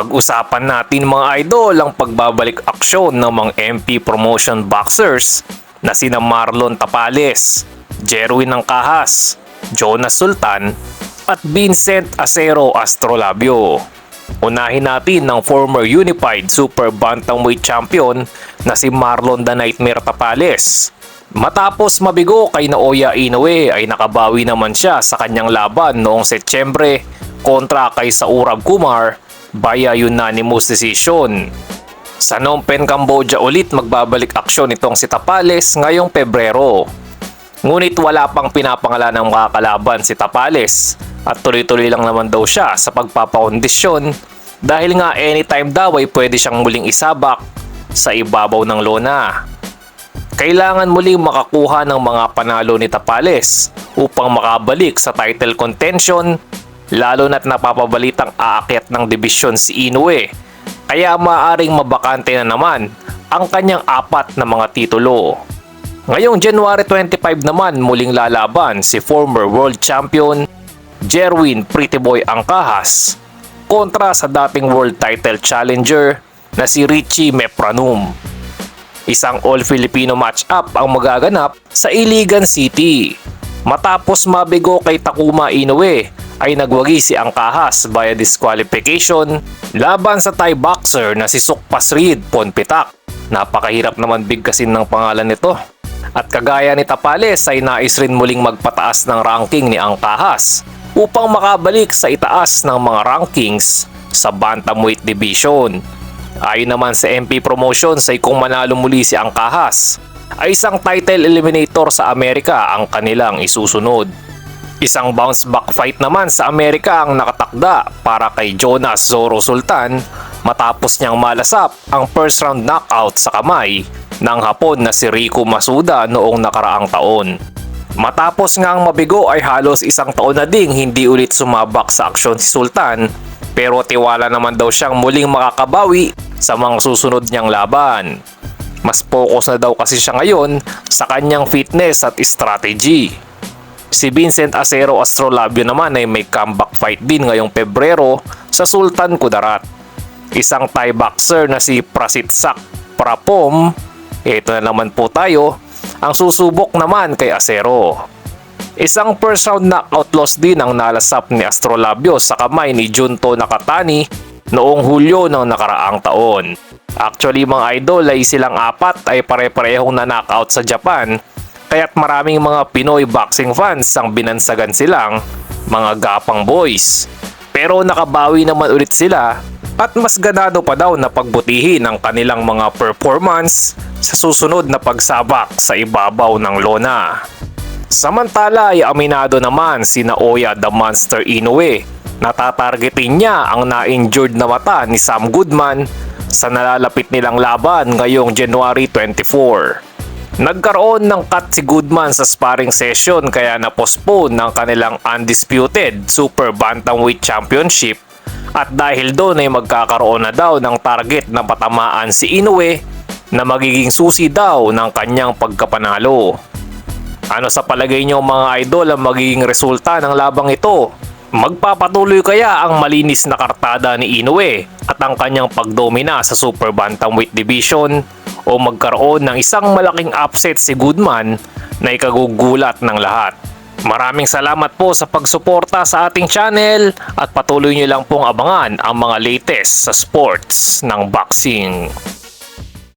Pag-usapan natin mga idol ang pagbabalik aksyon ng mga MP Promotion Boxers na sina Marlon Tapales, Jerwin Angkahas, Jonas Sultan at Vincent Acero Astrolabio. Unahin natin ng former Unified Super Bantamweight Champion na si Marlon the Nightmare Tapales. Matapos mabigo kay Naoya Inoue ay nakabawi naman siya sa kanyang laban noong Setyembre kontra kay Saurab Kumar via unanimous decision. Sa Phnom Penh, Cambodia ulit magbabalik aksyon itong si Tapales ngayong Pebrero. Ngunit wala pang pinapangalan ng mga kalaban si Tapales at tuloy-tuloy lang naman daw siya sa pagpapakondisyon dahil nga anytime daw ay pwede siyang muling isabak sa ibabaw ng lona. Kailangan muling makakuha ng mga panalo ni Tapales upang makabalik sa title contention lalo na't napapabalitang aakyat ng dibisyon si Inoue kaya maaring mabakante na naman ang kanyang apat na mga titulo. Ngayong January 25 naman muling lalaban si former world champion Jerwin Pretty Boy Angkahas kontra sa dating world title challenger na si Richie Mepranum. Isang all-Filipino match-up ang magaganap sa Iligan City. Matapos mabigo kay Takuma Inoue ay nagwagi si Angkahas via disqualification laban sa Thai boxer na si Sukpas Reed Ponpitak. Napakahirap naman bigkasin ng pangalan nito. At kagaya ni Tapales ay nais rin muling magpataas ng ranking ni Angkahas upang makabalik sa itaas ng mga rankings sa Bantamweight Division. Ayon naman sa MP Promotions ay kung manalo muli si Angkahas ay isang title eliminator sa Amerika ang kanilang isusunod. Isang bounce back fight naman sa Amerika ang nakatakda para kay Jonas Zoro Sultan matapos niyang malasap ang first round knockout sa kamay ng Hapon na si Rico Masuda noong nakaraang taon. Matapos ngang mabigo ay halos isang taon na ding hindi ulit sumabak sa aksyon si Sultan pero tiwala naman daw siyang muling makakabawi sa mga susunod niyang laban. Mas focus na daw kasi siya ngayon sa kanyang fitness at strategy. Si Vincent Acero Astrolabio naman ay may comeback fight din ngayong Pebrero sa Sultan Kudarat. Isang Thai boxer na si Prasitsak Prapom, ito na naman po tayo, ang susubok naman kay Acero. Isang first round knockout loss din ang nalasap ni Astrolabio sa kamay ni Junto Nakatani noong Hulyo ng nakaraang taon. Actually mga idol ay silang apat ay pare-parehong na knockout sa Japan kaya't maraming mga Pinoy boxing fans ang binansagan silang mga gapang boys. Pero nakabawi naman ulit sila at mas ganado pa daw na pagbutihin ang kanilang mga performance sa susunod na pagsabak sa ibabaw ng lona. Samantala ay aminado naman si Naoya the Monster Inoue na tatargetin niya ang na-injured na mata ni Sam Goodman sa nalalapit nilang laban ngayong January 24. Nagkaroon ng cut si Goodman sa sparring session kaya na-postpone ng kanilang undisputed Super Bantamweight Championship at dahil doon ay magkakaroon na daw ng target na patamaan si Inoue na magiging susi daw ng kanyang pagkapanalo. Ano sa palagay niyo mga idol ang magiging resulta ng labang ito? Magpapatuloy kaya ang malinis na kartada ni Inoue at ang kanyang pagdomina sa Super Bantamweight Division o magkaroon ng isang malaking upset si Goodman na ikagugulat ng lahat. Maraming salamat po sa pagsuporta sa ating channel at patuloy niyo lang pong abangan ang mga latest sa sports ng boxing.